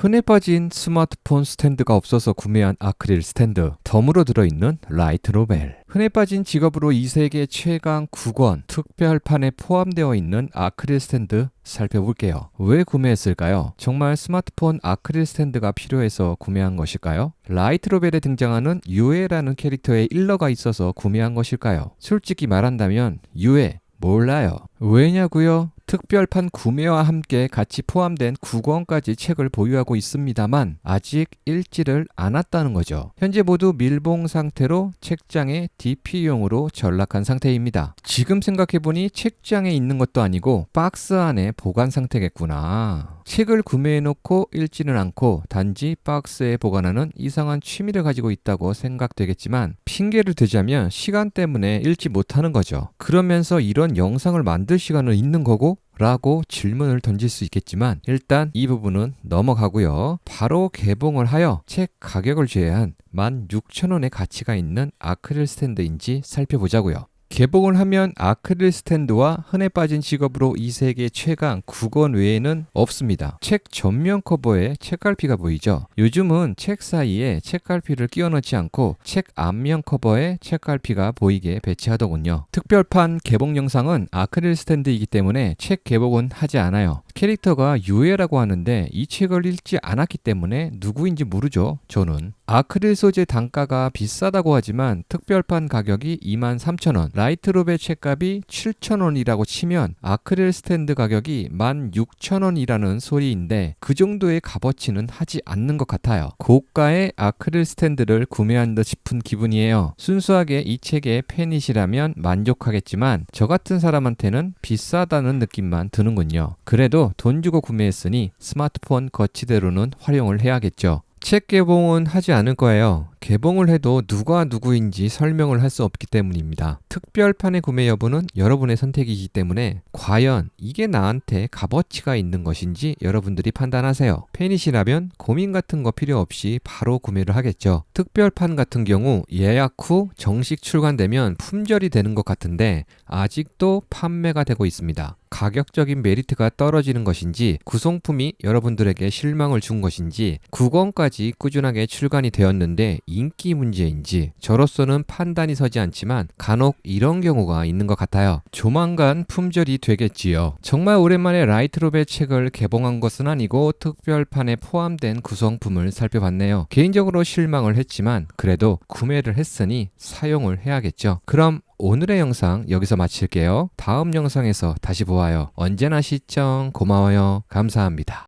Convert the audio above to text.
흔해 빠진 스마트폰 스탠드가 없어서 구매한 아크릴 스탠드, 덤으로 들어있는 라이트 로벨. 흔해 빠진 직업으로 이 세계 최강 9권 특별판에 포함되어 있는 아크릴 스탠드 살펴볼게요. 왜 구매했을까요? 정말 스마트폰 아크릴 스탠드가 필요해서 구매한 것일까요? 라이트 로벨에 등장하는 유에라는 캐릭터의 일러가 있어서 구매한 것일까요? 솔직히 말한다면 유에 몰라요. 왜냐고요? 특별판 구매와 함께 같이 포함된 9권까지 책을 보유하고 있습니다만 아직 읽지를 않았다는 거죠. 현재 모두 밀봉 상태로 책장에 DP용으로 전락한 상태입니다. 지금 생각해보니 책장에 있는 것도 아니고 박스 안에 보관 상태겠구나. 책을 구매해놓고 읽지는 않고 단지 박스에 보관하는 이상한 취미를 가지고 있다고 생각되겠지만 핑계를 대자면 시간 때문에 읽지 못하는 거죠. 그러면서 이런 영상을 만들 시간은 있는 거고 라고 질문을 던질 수 있겠지만 일단 이 부분은 넘어가고요. 바로 개봉을 하여 책 가격을 제외한 16,000원의 가치가 있는 아크릴 스탠드인지 살펴보자고요. 개봉을 하면 아크릴 스탠드와 흔해 빠진 직업으로 이 세계 최강 9권 외에는 없습니다. 책 전면 커버에 책갈피가 보이죠. 요즘은 책 사이에 책갈피를 끼워 넣지 않고 책 앞면 커버에 책갈피가 보이게 배치하더군요. 특별판 개봉 영상은 아크릴 스탠드이기 때문에 책 개봉은 하지 않아요. 캐릭터가 유해라고 하는데 이 책을 읽지 않았기 때문에 누구인지 모르죠. 저는. 아크릴 소재 단가가 비싸다고 하지만 특별판 가격이 23,000원, 라이트롭의 책값이 7,000원이라고 치면 아크릴 스탠드 가격이 16,000원이라는 소리인데 그 정도의 값어치는 하지 않는 것 같아요. 고가의 아크릴 스탠드를 구매한 듯 싶은 기분이에요. 순수하게 이 책의 팬이시라면 만족하겠지만 저 같은 사람한테는 비싸다는 느낌만 드는군요. 그래도 돈 주고 구매했으니 스마트폰 거치대로는 활용을 해야겠죠. 책 개봉은 하지 않을 거예요. 개봉을 해도 누가 누구인지 설명을 할 수 없기 때문입니다. 특별판의 구매 여부는 여러분의 선택이기 때문에 과연 이게 나한테 값어치가 있는 것인지 여러분들이 판단하세요. 팬이시라면 고민 같은 거 필요 없이 바로 구매를 하겠죠. 특별판 같은 경우 예약 후 정식 출간되면 품절이 되는 것 같은데 아직도 판매가 되고 있습니다. 가격적인 메리트가 떨어지는 것인지 구성품이 여러분들에게 실망을 준 것인지 9권까지 꾸준하게 출간이 되었는데 인기 문제인지 저로서는 판단이 서지 않지만 간혹 이런 경우가 있는 것 같아요. 조만간 품절이 되겠지요. 정말 오랜만에 라이트롭의 책을 개봉한 것은 아니고 특별판에 포함된 구성품을 살펴봤네요. 개인적으로 실망을 했지만 그래도 구매를 했으니 사용을 해야겠죠. 그럼 오늘의 영상 여기서 마칠게요. 다음 영상에서 다시 보아요. 언제나 시청 고마워요. 감사합니다.